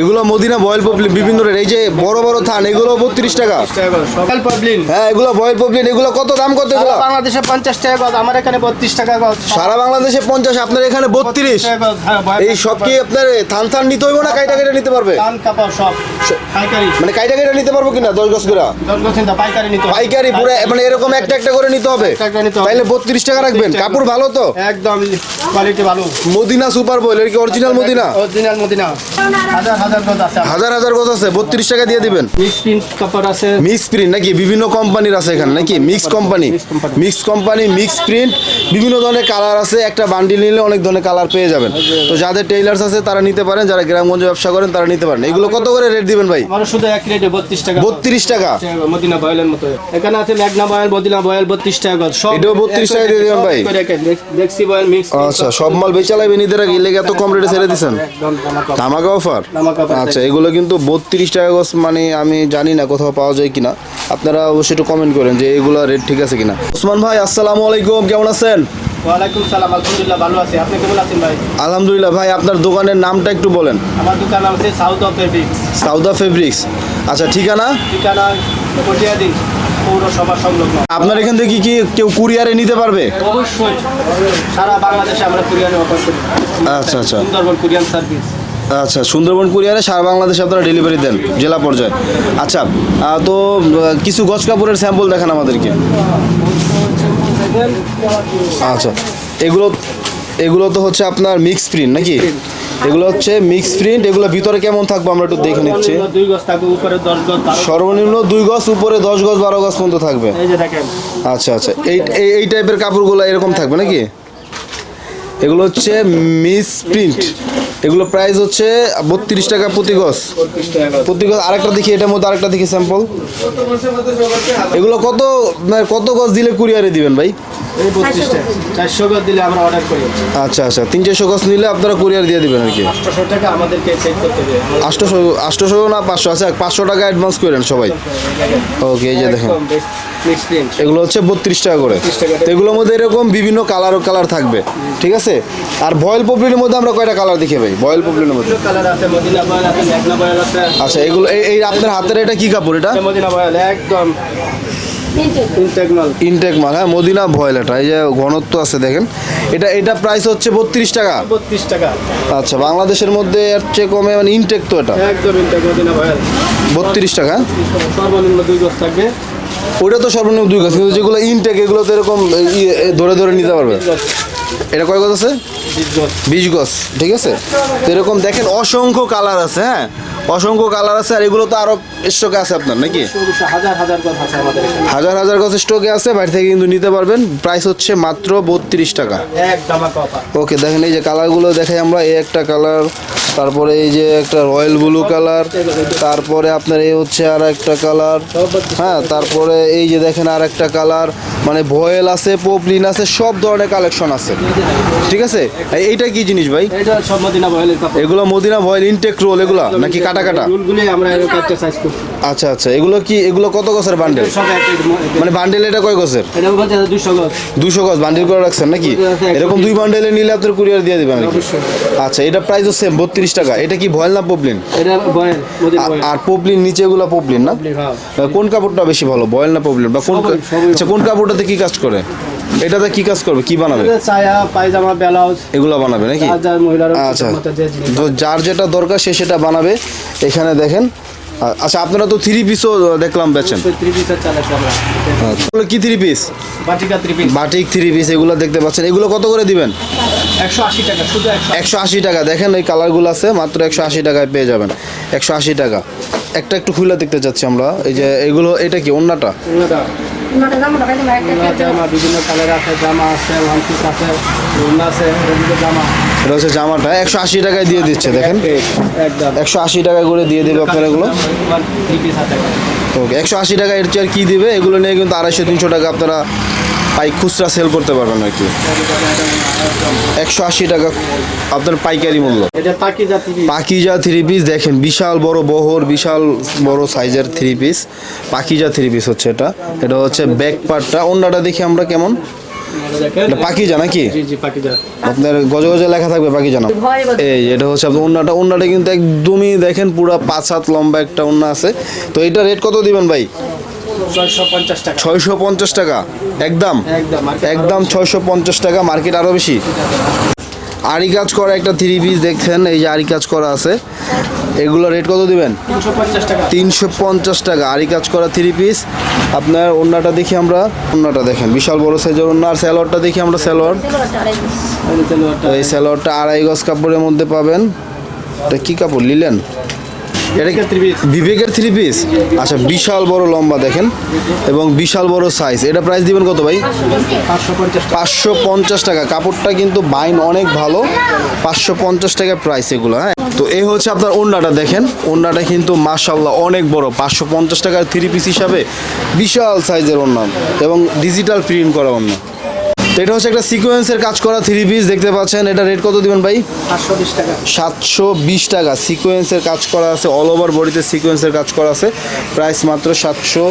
এগুলো মদিনা বয়েল পপলিন বিভিন্ন রেট এই যে বড় বড় থান এগুলো বত্রিশ টাকা। হ্যাঁ এগুলো বয়েল পপলিন এগুলো কত দাম কত এগুলো? বাংলাদেশে পঞ্চাশ টাকা গজ আমার এখানে বত্রিশ টাকা গজ। সারা বাংলাদেশে পঞ্চাশ আপনার এখানে বত্রিশ। হ্যাঁ, এই সব কি আপনার থান থান নিতে হইব না কাইটা নিতে পারবে? মানে কাইটা নিতে পারব কিনা দশ গজ করে? পাইকারি পুরো মানে এরকম একটা একটা করে নিতে হবে। তাইলে বত্রিশ টাকা রাখবেন। 32 কাপড় ভালো তো? একদম কোয়ালিটি ভালো। মদিনা সুপার বয়েল এর কি অরিজিনাল মদিনা? Original Medina. হাজার হাজার গজ আছে হাজার হাজার গজ আছে বত্রিশ টাকা দিয়ে দিবেন। মিক্স প্রিন্ট কাপড় আছে। মিক্স প্রিন্ট নাকি? বিভিন্ন কোম্পানির আছে এখানে নাকি? Mix company. Mix company. Mix print বিভিন্ন ধরনের কালার আছে। একটা বান্ডিল নিলে অনেক ধরনের কালার পেয়ে যাবেন। তো যাদের টেইলার্স আছে তারা নিতে পারেন। যারা গ্রামগঞ্জে ব্যবসা করেন তারা নিতে পারেন। এগুলো কত করে রেট দিবেন ভাই? আমার শুধু এক রেটে বত্রিশ টাকা। বত্রিশ টাকা। মদিনা বয়েলের মতো। এখানে আছে বয়েল মদিনা বয়েল বত্রিশ টাকা গজ। সব এটাও 32 টাকা দিয়ে দিবেন ভাই? দেখছি বয়েল মিক্স আচ্ছা সব মাল বেচালাইবেন ঈদের আগে লেগে এত কম রেটে ছেড়ে দিচ্ছেন ধামাকা। অফার আচ্ছা এগুলো কিন্তু বত্রিশ টাকা গজ মানে আমি জানি না কোথাও পাওয়া যায় কিনা। আপনারা অবশ্যই একটু কমেন্ট করেন যে এগুলো রেট ঠিক আছে কিনা। ওসমান ভাই আসসালামু আলাইকুম কেমন আছেন? ওয়ালাইকুম সালাম আলহামদুলিল্লাহ ভালো আছি। আপনি কেমন আছেন ভাই? আলহামদুলিল্লাহ ভাই আপনার দোকানের নামটা একটু বলেন। আমার দোকান আছে সাউথ অফ ফেব্রিক্স ফেব্রিক্স আচ্ছা ঠিকানা? ঠিকানা পৌরসভা সংলগ্ন। আপনার এখান থেকে কি কেউ কুরিয়ারে নিতে পারবে? অবশ্যই। সারা বাংলাদেশে আমরা কুরিয়ারে অফার করি। আচ্ছা আচ্ছা। Sundarban courier service. আচ্ছা সুন্দরবন কুরিয়ারে সারা বাংলাদেশে আপনারা ডেলিভারি দেন জেলা পর্যায়ে। আচ্ছা তো কিছু গজ কাপড়ের স্যাম্পল দেখান আমাদেরকে। আচ্ছা এগুলো এগুলো তো হচ্ছে আপনার মিক্স প্রিন্ট নাকি? এগুলো হচ্ছে মিক্স প্রিন্ট এগুলো ভিতরে কেমন থাকব আমরা একটু দেখে নিচ্ছি। সর্বনিম্ন দুই গজ উপরে দশ গজ বারো গজ পর্যন্ত থাকবে। আচ্ছা আচ্ছা। এই এই- টাইপের কাপড়গুলো এরকম থাকবে নাকি? এগুলো হচ্ছে মিস প্রিন্ট এগুলো প্রাইস হচ্ছে বত্রিশ টাকা প্রতি গজ। প্রতি গজ আরেকটা দেখি এটার মধ্যে আরেকটা দেখি স্যাম্পল এগুলো কত মানে কত গজ দিলে কুরিয়ারে দিবেন ভাই? আচ্ছা আচ্ছা। তিন চারশো গজ নিলে আপনারা কুরিয়ার দিয়ে দিবেন আর কি? আটশোশো আটশোশো না পাঁচশো? আচ্ছা পাঁচশো টাকা অ্যাডভান্স করেন সবাই। ওকে এই যে দেখেন। এগুলো হচ্ছে বত্রিশ টাকা করে। তো এগুলোর মধ্যে এরকম বিভিন্ন কালার কালার থাকবে। ঠিক আছে? আর বয়েল পপলিনের মধ্যে আমরা কয়টা কালার দেখে ভাই বয়েল পপলিনের মধ্যে। আচ্ছা এগুলো এই আপনার হাতের এটা কি কাপড় এটা? বয়েল একদম। ইনটেক মাল। হ্যাঁ মদিনা ভয়েল এটা এই যে ঘনত্ব আছে দেখেন। এটা এটা প্রাইস হচ্ছে বত্রিশ টাকা। বত্রিশ টাকা। আচ্ছা বাংলাদেশের মধ্যে এর চেয়ে কমে মানে ইনটেক তো এটা? একদম ইন্টেক মদিনা বয়েল বত্রিশ টাকা হ্যাঁ? সর্বনিম্ন দুই গজ থাকবে। ওইটা তো সর্বনিম্ন দুই গাছ কিন্তু যেগুলো ইনটেক এগুলো তো এরকম ই- ধরে ধরে নিতে পারবে। এটা কয় গজ আছে? বিশ গজ। ঠিক আছে? তো এরকম দেখেন অসংখ্য কালার আছে হ্যাঁ? অসংখ্য কালার আছে আর এগুলো তো আরও স্টকে আছে আপনার নাকি? হাজার হাজার গজ আছে আমাদের হাজার হাজার গজ স্টকে আছে বাইরে থেকে কিন্তু নিতে পারবেন। প্রাইস হচ্ছে মাত্র বত্রিশ টাকা। ওকে দেখেন এই যে কালারগুলো দেখাই আমরা এই একটা কালার তারপরে এই যে একটা রয়্যাল ব্লু কালার তারপরে আপনার এই হচ্ছে আর একটা কালার হ্যাঁ তারপরে এই যে দেখেন আর একটা কালার মানে ভয়েল আছে পপলিন আছে সব ধরনের কালেকশন আছে। ঠিক আছে? এই- এইটা কি জিনিস ভাই? এগুলো মদিনা ভয়েল ইনটেক রোল এগুলো নাকি কাটা কাটা রুলগুলি আমরা একটা সাইজ করছি। আচ্ছা আচ্ছা। এগুলো কি এগুলো কত গছের বান্ডেল মানে বান্ডেল এটা কয় গছের? এটা দুশো গজ দুশো গজ বান্ডেল করে রাখছেন নাকি? এরকম দুই বান্ডেলে নিলে আপনার কুরিয়ার দিয়ে দিবেন নাকি। আচ্ছা এটা প্রাইসও সেম বত্রিশ টাকা। এটা কি ভয়েল না পপলিন এটা মদিনা আর- পপলিন নিচে এগুলো পপলিন না? হ্যাঁ। কোন কাপড়টা বেশি ভালো বয়েল না পপলিন বা কোন। আচ্ছা কোন কাপড়টাতে কি কাজ করে? এটাতে কি কাজ করবে? কি বানাবে? ছায়া পায়জামা ব্লাউজ। এগুলো বানাবে নাকি? আচ্ছা। তো যার যেটা দরকার সে সেটা বানাবে। এখানে দেখেন। আচ্ছা আপনারা তো থ্রি পিসও দেখলাম বেচেন। আমরা। আচ্ছা। কি থ্রি পিস বাটিকা থ্রি পিস এগুলো দেখতে পাচ্ছেন। এগুলো কত করে দিবেন? একশো আশি টাকা একশো একশো আশি টাকা। দেখেন এই কালারগুলো আছে মাত্র একশো আশি টাকায় পেয়ে যাবেন। একশো আশি টাকা। একটা একটু খুলে দেখতে চাচ্ছি আমরা। এই যে এগুলো এটা কি অন্যটা জামা বিভিন্ন কালার আছে জামা আছে ওয়ান পিস আছে আছে জামা। এটা হচ্ছে জামাটা একশো আশি টাকায় দিয়ে দিচ্ছে দেখেন। একশো আশি টাকা করে দিয়ে দেবে আপনারা এগুলো ওকে একশো আশি টাকা এর চেয়ে আর কী দেবে? এগুলো নিয়ে কিন্তু আড়াইশো তিনশো টাকা আপনারা পাই খুচরা সেল করতে পারবেন আর কি একশো আশি টাকা আপনার পাইকারি মূল্য। পাকিজা থ্রি পিস দেখেন বিশাল বড় বহর বিশাল বড় সাইজের three piece Pakiza three piece হচ্ছে এটা। এটা হচ্ছে ব্যাক পার্টটা অন্যটা দেখি আমরা কেমন? এটা পাকিজা নাকি? জি জি পাকিজা আপনার গজে গজে লেখা থাকবে পাখি জানা এই এটা হচ্ছে আপনার ওন্নাটা ওন্নাটা কিন্তু একদমই দেখেন পুরো পাঁচ হাত লম্বা একটা ওন্না আছে। তো এটা রেট কত দিবেন ভাই? ছয়শো পঞ্চাশ টাকা। একদম? একদম ছয়শো পঞ্চাশ টাকা মার্কেট আরও বেশি? আরি কাজ করা একটা থ্রি পিস দেখছেন এই যে আরি কাজ করা আছে। এগুলো রেট কত দিবেন? তিনশো পঞ্চাশ টাকা। টাকা কাজ করা থ্রি পিস আপনার ওন্নাটা দেখি আমরা ওন্নাটা দেখেন বিশাল বড় সাইজের ওন্না আর স্যালোয়ারটা দেখি আমরা স্যালোয়ার এই স্যালোয়ারটা আড়াই গজ কাপড়ের মধ্যে পাবেন। এটা কি কাপড়? নিলেন এটা বিবেকের থ্রি পিস আচ্ছা বিশাল বড় লম্বা দেখেন এবং বিশাল বড় সাইজ এটা প্রাইস দিবেন কত ভাই? পাঁচশো পঞ্চাশ টাকা। কাপড়টা কিন্তু বাইন অনেক ভালো। পাঁচশো পঞ্চাশ টাকা প্রাইস এগুলো হ্যাঁ? তো এই হচ্ছে আপনার ওন্নাটা দেখেন। ওন্নাটা কিন্তু মাশাল্লাহ অনেক বড়। পাঁচশো পঞ্চাশ টাকার থ্রি পিস হিসাবে বিশাল সাইজের ওন্না এবং ডিজিটাল প্রিন্ট করা ওন্না। এটা হচ্ছে একটা সিকোয়েন্সের কাজ করা থ্রি পিস দেখতে পাচ্ছেন। এটা রেট কত দিবেন ভাই? সাতশো বিশ টাকা। সিকোয়েন্সের কাজ করা আছে। অল ওভার বডিতে সিকোয়েন্সের কাজ করা আছে। প্রাইস মাত্র সাতশো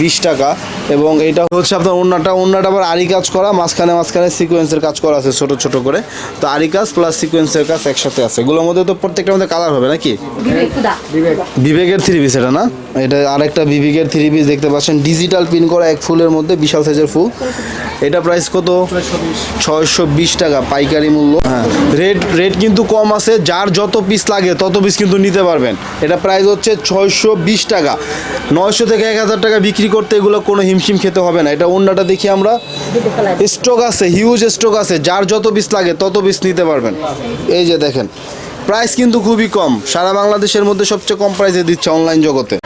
বিশ টাকা। এবং এটা হচ্ছে আপনার ওন্নাটা ওন্নাটা আবার আরি কাজ করা, মাঝখানে মাঝখানে সিকোয়েন্সের কাজ করা আছে ছোট ছোট করে। তো আরি কাজ প্লাস সিকোয়েন্সের কাজ একসাথে আছে। এগুলোর মধ্যে তো প্রত্যেকটার মধ্যে কালার হবে নাকি? বিবেক বিবেকের থ্রি পিস এটা না? এটা আরেকটা বিবেকের থ্রি পিস দেখতে পাচ্ছেন। ডিজিটাল পিন করা এক ফুলের মধ্যে, বিশাল সাইজের ফুল। এটা প্রাইস কত? ছয়শো বিশ টাকা, পাইকারি মূল্য। হ্যাঁ। রেট রেট কিন্তু কম আছে, যার যত পিস লাগে, তত পিস কিন্তু নিতে পারবেন। এটা প্রাইস হচ্ছে ছয়শো বিশ টাকা। নয়শো থেকে এক হাজার টাকা বিক্রি করতে এগুলো কোনো হিমশিম খেতে হবে না। এটা অন্যটা দেখি আমরা। স্টক আছে হিউজ স্টক আছে, যার যত পিস লাগে, তত পিস নিতে পারবেন। এই যে দেখেন প্রাইস কিন্তু খুবই কম। সারা বাংলাদেশের মধ্যে সবচেয়ে কম প্রাইসে দিচ্ছে অনলাইন জগতে।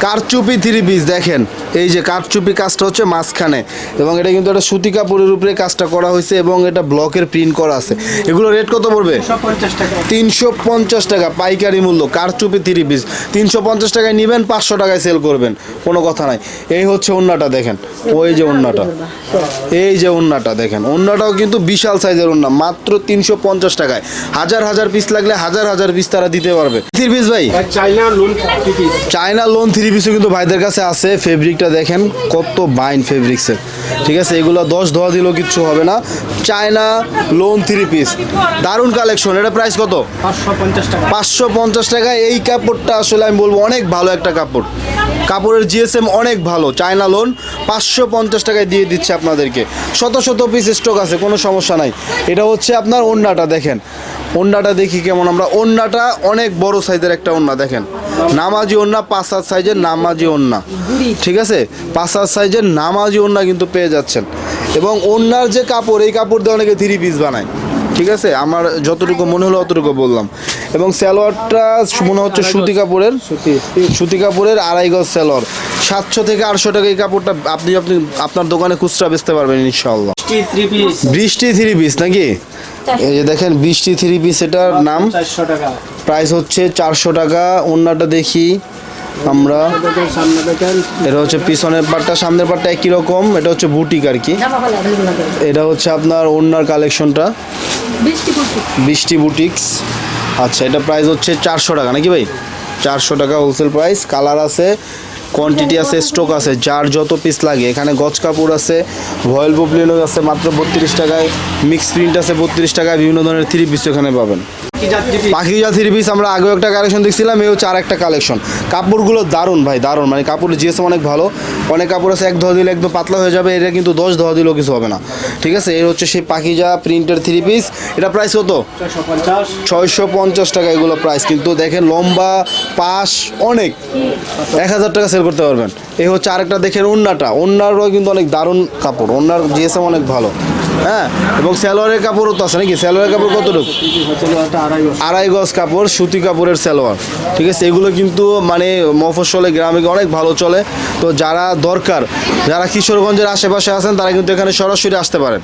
কারচুপি থ্রি পিস দেখেন। এই যে কারচুপি কাজটা হচ্ছে মাঝখানে। এবং এটা কিন্তু একটা সুতি কাপড়ের উপরে কাজটা করা হয়েছে এবং এটা ব্লকের প্রিন্ট করা আছে। এগুলো রেট কত পড়বে? তিনশো পঞ্চাশ টাকা। পাইকারি মূল্য কারচুপি থ্রি পিস তিনশো পঞ্চাশ টাকায় নেবেন পাঁচশো টাকায় সেল করবেন। কোনো কথা নাই। এই হচ্ছে ওন্নাটা দেখেন। ওই যে ওন্নাটা। এই যে ওন্নাটা দেখেন। ওন্নাটাও কিন্তু বিশাল সাইজের ওন্না মাত্র তিনশো পঞ্চাশ টাকায়। হাজার হাজার পিস লাগলে হাজার হাজার পিস তারা দিতে পারবে। থ্রি পিস ভাই? চাইনা চায়না লোন থ্রি পিসও কিন্তু ভাইদের কাছে আছে। ফেব্রিকটা দেখেন কত বাইন ফেব্রিক্সের ঠিক আছে এগুলো দশ ধোয়া দিলেও কিচ্ছু হবে না। চায়না লোন থ্রি পিস দারুণ কালেকশন এটা প্রাইস কত? পাঁচশো পঞ্চাশ টাকা। এই কাপড়টা আসলে আমি বলব অনেক ভালো একটা কাপড়। কাপড়ের জিএসএম অনেক ভালো। চায়না লোন পাঁচশো পঞ্চাশ টাকায় দিয়ে দিচ্ছে আপনাদেরকে। শত শত পিস স্টক আছে কোনো সমস্যা নাই। এটা হচ্ছে আপনার ওন্নাটা দেখেন। ওন্নাটা দেখি কেমন আমরা। ওন্নাটা অনেক বড় সাইজের একটা ওন্না দেখেন। নামাজি ওন্না পাঁচ হাত সাইজের নামাজি ওন্না। ঠিক আছে? পাঁচ হাত সাইজের নামাজি ওন্না কিন্তু পেয়ে যাচ্ছেন। এবং ওন্নার যে কাপড় এই কাপড় দিয়ে অনেকে থ্রি পিস বানায়। ঠিক আছে? আমার যতটুকু মনে হলো অতটুকু বললাম। এবং সালোয়ারটা মনে হচ্ছে সুতি কাপড়ের। সুতি সুতি। কাপড়ের আড়াই গজ সালোয়ার। সাতশো থেকে আটশো টাকা এই কাপড়টা আপনি আপনি আপনার দোকানে খুচরা বেচতে পারবেন ইনশাল্লাহ বৃষ্টি থ্রি পিস নাকি? এই যে দেখেন বৃষ্টি থ্রি পিস এটার নাম। প্রাইস হচ্ছে চারশো টাকা। অন্যটা দেখি আমরা। দেখেন সামনে দেখেন এটা হচ্ছে পিছনের পাটটা সামনের পাটটা একই রকম। এটা হচ্ছে বুটিক আর কি। এটা হচ্ছে আপনার ওনার কালেকশনটা বৃষ্টি বুটিক্স। আচ্ছা এটা প্রাইস হচ্ছে চারশো টাকা নাকি ভাই? চারশো টাকা হোলসেল প্রাইস কালার আছে কোয়ান্টিটি আছে স্টক আছে, যার যত পিস লাগে। এখানে গজ কাপড় আছে ভয়েল পপলিনও আছে মাত্র বত্রিশ টাকায় মিক্স প্রিন্ট আছে বত্রিশ টাকায়, বিভিন্ন ধরনের থ্রি পিস এখানে পাবেন। কি জাত ত্রিপিস পাখিজা থ্রি পিস আমরা আগেও একটা কালেকশন দেখছিলাম হচ্ছে আর একটা কালেকশন কাপড়গুলো দারুণ ভাই দারুণ। মানে কাপড়ের জিএসএম অনেক ভালো। অনেক কাপড় আছে এক ধোয়া দিলে একদম পাতলা হয়ে যাবে এটা কিন্তু দশ ধোয়া দিলেও কিছু হবে না। ঠিক আছে? এর হচ্ছে সেই পাখিজা প্রিন্টের থ্রি পিস এটা প্রাইস কত? ছয়শো পঞ্চাশ। ছয়শো পঞ্চাশ টাকা এগুলো প্রাইস কিন্তু দেখেন লম্বা পাশ অনেক। এক হাজার টাকা সেল করতে পারবেন। এই হচ্ছে আরেকটা দেখেন ওন্নাটা। ওন্নারও কিন্তু অনেক দারুণ কাপড়। ওন্নার জিএসএম অনেক ভালো। হ্যাঁ এবং স্যালোয়ারের কাপড়ও তো আছে নাকি? স্যালোয়ারের কাপড় কতটুকু? আড়াই গজ কাপড়, সুতি কাপড়ের সালোয়ার। ঠিক আছে, এগুলো কিন্তু মানে মফস্বলে, গ্রামে অনেক ভালো চলে। তো যারা দরকার, যারা কিশোরগঞ্জের আশেপাশে আছেন, তারা কিন্তু এখানে সরাসরি আসতে পারেন।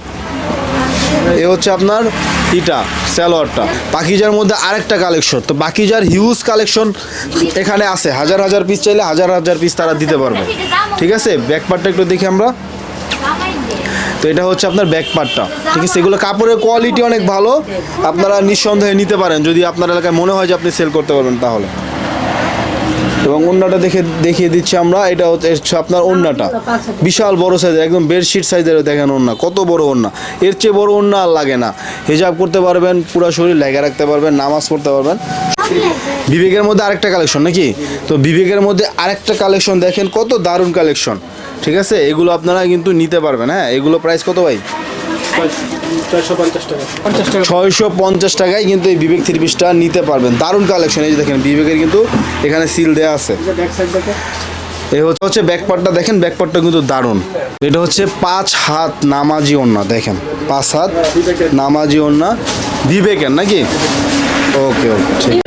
এ হচ্ছে আপনার ইটা স্যালোয়ারটা পাকিজার মধ্যে আরেকটা কালেকশন। তো বাকিজার হিউজ কালেকশন এখানে আছে। হাজার হাজার পিস চাইলে হাজার হাজার পিস তারা দিতে পারবে। ঠিক আছে ব্যাক পার্টটা একটু দেখি আমরা। তো এটা হচ্ছে আপনার ব্যাক পার্টটা ঠিক আছে, এগুলো কাপড়ের কোয়ালিটি অনেক ভালো। আপনারা নিঃসন্দেহে নিতে পারেন। যদি আপনার এলাকায় মনে হয় যে আপনি সেল করতে পারবেন তাহলে। এবং ওন্নাটা দেখে দেখিয়ে দিচ্ছি আমরা। এটা হচ্ছে আপনার ওন্নাটা। বিশাল বড় সাইজের একদম বেডশিট সাইজের দেখেন ওন্না। কত বড় ওন্না। এর চেয়ে বড় ওন্না আর লাগে না। হিজাব করতে পারবেন, পুরো শরীর লেগে রাখতে পারবেন, নামাজ পড়তে পারবেন। বিবেকের মধ্যে আরেকটা কালেকশন নাকি? তো বিবেকের মধ্যে আরেকটা কালেকশন দেখেন, কত দারুণ কালেকশন ঠিক আছে? এগুলো আপনারা কিন্তু নিতে পারবেন হ্যাঁ? এগুলো প্রাইস কত ভাই? ছয়শো পঞ্চাশ টাকায় কিন্তু এই বিবেক থ্রি পিসটা নিতে পারবেন। দারুণ কালেকশন এই যে দেখেন, বিবেকের কিন্তু এখানে সিল দেওয়া আছে। এই হচ্ছে হচ্ছে ব্যাকপার্টটা দেখেন ব্যাকপার্টটা কিন্তু দারুণ। এটা হচ্ছে পাঁচ হাত নামাজি ওন্না দেখেন। পাঁচ হাত নামাজি ওন্না বিবেকের, নাকি? ওকে ওকে ঠিক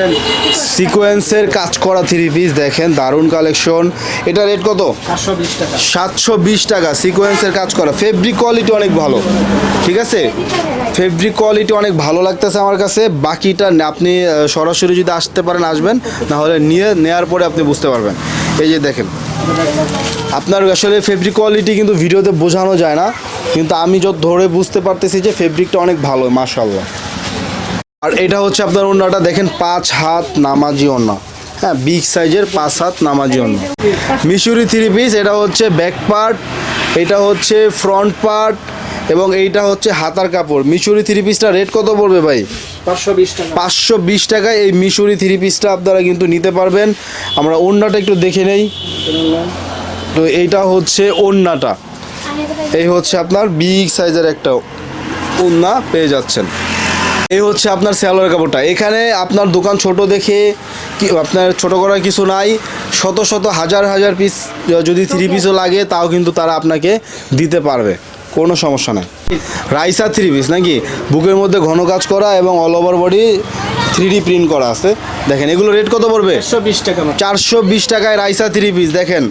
সিকোয়েন্সের কাজ করা থ্রি পিস দেখেন দারুণ কালেকশন এটা রেট কত? সাতশো বিশ টাকা। সাতশো বিশ টাকা। সিকোয়েন্সের কাজ করা। ফেব্রিক কোয়ালিটি অনেক ভালো। ঠিক আছে? ফেব্রিক কোয়ালিটি অনেক ভালো লাগতেছে আমার কাছে। বাকিটা আপনি সরাসরি যদি আসতে পারেন আসবেন নাহলে নিয়ে নেওয়ার পরে আপনি বুঝতে পারবেন। এই যে দেখেন। আপনার আসলে ফেব্রিক কোয়ালিটি কিন্তু ভিডিওতে বোঝানো যায় না। কিন্তু আমি যত ধরে বুঝতে পারতেছি যে ফেব্রিকটা অনেক ভালো মাশাল্লাহ আর এটা হচ্ছে আপনার ওন্নাটা দেখেন পাঁচ হাত নামাজি ওন্না হ্যাঁ বিগ সাইজের পাঁচ হাত নামাজি ওন্না মিশরি থ্রি পিস এটা হচ্ছে ব্যাক পার্ট এটা হচ্ছে ফ্রন্ট পার্ট এবং এইটা হচ্ছে হাতার কাপড়। মিশরি থ্রি পিসটা রেট কত পড়বে ভাই? পাঁচশো বিশ টাকা। পাঁচশো বিশ টাকায় এই মিশরি থ্রি পিসটা আপনারা কিন্তু নিতে পারবেন। আমরা ওন্নাটা একটু দেখে নেই। তো এইটা হচ্ছে ওন্নাটা এই হচ্ছে আপনার বিগ সাইজের একটা ওন্না পেয়ে যাচ্ছেন। এই হচ্ছে আপনার স্যালোয়ার কাপড়টা। এখানে আপনার দোকান ছোট দেখে কি আপনার ছোট করার কিছু নাই। শত শত হাজার হাজার পিস যদি থ্রি পিসও লাগে তাও কিন্তু তারা আপনাকে দিতে পারবে। কোনো সমস্যা নাই। রাইসা থ্রি পিস নাকি? বুকের মধ্যে ঘন কাজ করা এবং all over body three D print করা আছে। দেখেন এগুলো রেট কত পড়বে? একশো বিশ টাকা চারশো বিশ টাকায় রাইসা থ্রি পিস দেখেন।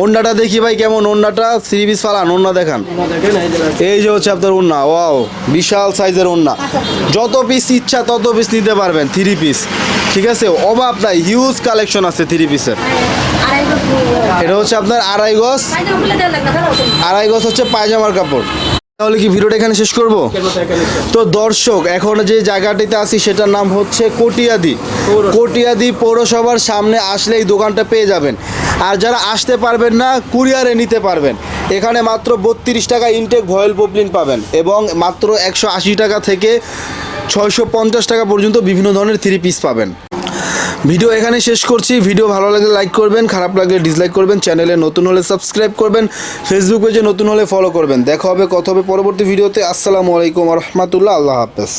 ওন্নাটা দেখি ভাই কেমন ওন্নাটা থ্রি পিস ফালান ওন্না দেখান। এই যে হচ্ছে আপনার ওন্না ওয়াও বিশাল সাইজের ওন্না যত পিস ইচ্ছা তত পিস নিতে পারবেন থ্রি পিস ঠিক আছে? অভাব নাই হিউজ কালেকশন আছে থ্রি পিসের এটা হচ্ছে আপনার আড়াই গজ। আড়াই গজ হচ্ছে পায়জামার কাপড়। তাহলে কি ভিডিওটা এখানে শেষ করব। তো দর্শক এখন যে জায়গাটিতে আছি সেটার নাম হচ্ছে কটিয়াদি। কটিয়াদি পৌরসভার সামনে আসলে এই দোকানটা পেয়ে যাবেন। আর যারা আসতে পারবেন না, কুরিয়ারে নিতে পারবেন। এখানে মাত্র বত্রিশ টাকা ইনটেক ভয়েল পপলিন পাবেন এবং মাত্র একশো আশি টাকা থেকে ছয়শো পঞ্চাশ টাকা পর্যন্ত বিভিন্ন ধরনের থ্রি পিস পাবেন। ভিডিও এখানে শেষ করছি। ভিডিও ভালো লাগলে লাইক করবেন, খারাপ লাগলে ডিসলাইক করবেন চ্যানেলে নতুন হলে সাবস্ক্রাইব করবেন ফেসবুক পেজে নতুন হলে ফলো করবেন। দেখা হবে, কথা হবে পরবর্তী ভিডিওতে। আসসালামু আলাইকুম রহমতুল্লাহ। আল্লাহ হাফেজ।